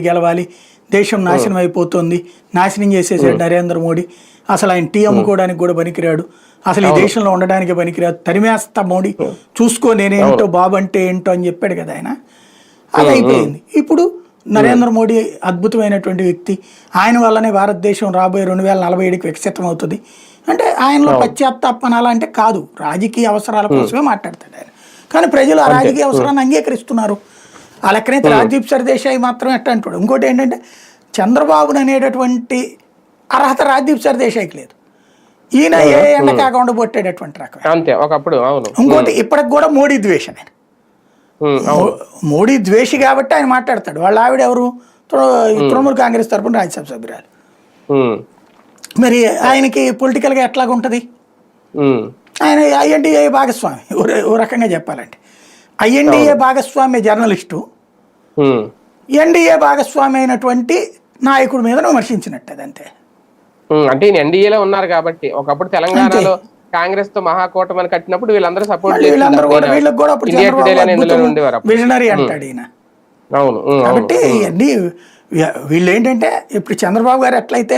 గెలవాలి. దేశం నాశనం అయిపోతుంది. నాశనం చేసేసాడు నరేంద్ర మోడీ. అసలు ఆయన టీ అమ్ముకోవడానికి కూడా పనికిరాడు. అసలు ఈ దేశంలో ఉండడానికి పనికిరాదు. తరిమేస్తా మోడీ. చూసుకో నేనేంటో బాబు అంటే ఏంటో అని చెప్పాడు కదా ఆయన. అది అయిపోయింది. ఇప్పుడు నరేంద్ర మోడీ అద్భుతమైనటువంటి వ్యక్తి. ఆయన వల్లనే భారతదేశం రాబోయే రెండు వేల నలభై ఏడుకి వికసితం అవుతుంది. అంటే ఆయనలో పశ్చాత్తాపం అలా అంటే కాదు. రాజకీయ అవసరాల కోసమే మాట్లాడతాడు ఆయన. కానీ ప్రజలు ఆ రాజకీయ అవసరాన్ని అంగీకరిస్తున్నారు. ఆ లెక్కనైతే రాజ్దీప్ సర్దేశాయి మాత్రం ఎట్ట అంటాడు. ఇంకోటి ఏంటంటే చంద్రబాబును అనేటటువంటి అర్హత రాజ్దీప్ సర్దేశాయికి లేదు. ఈయన ఏ ఎండ కాకుండా పొట్టేటటువంటి రకం అంతే ఒకప్పుడు అవును. ఇంకోటి ఇప్పటికి కూడా మోడీ ద్వేషం ఆయన మోడీ ద్వేషి కాబట్టి ఆయన మాట్లాడతాడు. వాళ్ళ ఆవిడ ఎవరు? తృణమూల్ కాంగ్రెస్ తరపున రాజ్యసభ సభ్యురాలు. మరి ఆయనకి పొలిటికల్గా ఎట్లాగ ఉంటుంది ఉమ్, ఆయన ఐఎన్డిఏ భాగస్వామి ఓ రకంగా చెప్పాలంటే. ఐఎన్డిఏ భాగస్వామి జర్నలిస్టు. ఎన్డీఏ భాగస్వామి అయినటువంటి నాయకుడి మీద విమర్శించినట్టు అదంతే అంటే ఈయన ఎన్డీఏలో ఉన్నారు కాబట్టి ఒకప్పుడు తెలంగాణలో కాంగ్రెస్తో మహాకూటమని కట్టినప్పుడు వీళ్ళందరూ సపోర్ట్. విజనరీ అంటాడు ఈయన. అవును. కాబట్టి ఇవన్నీ వీళ్ళు ఏంటంటే ఇప్పుడు చంద్రబాబు గారు ఎట్లయితే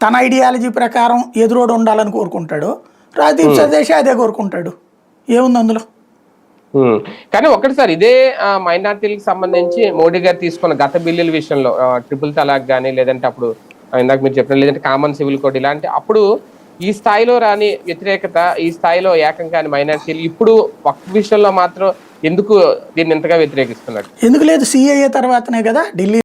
తన ఐడియాలజీ ప్రకారం ఎదురోడు ఉండాలని కోరుకుంటాడో రాజదీప్ సర్దేశి అదే కోరుకుంటాడు. ఏముంది అందులో. కానీ ఒకటి సార్ ఇదే మైనార్టీలకు సంబంధించి మోడీ గారు తీసుకున్న గత బిల్లుల విషయంలో ట్రిపుల్ తలాక్ కానీ లేదంటే అప్పుడు ఇందాక మీరు చెప్పిన లేదంటే కామన్ సివిల్ కోడ్ ఇలాంటి అప్పుడు ఈ స్థాయిలో రాని వ్యతిరేకత ఈ స్థాయిలో ఏకం కాని మైనార్టీలు ఇప్పుడు ఒక్క విషయంలో మాత్రం ఎందుకు దీన్ని ఇంతగా వ్యతిరేకిస్తున్నారు? ఎందుకు లేదు? సిఏఏ తర్వాతనే కదా ఢిల్లీ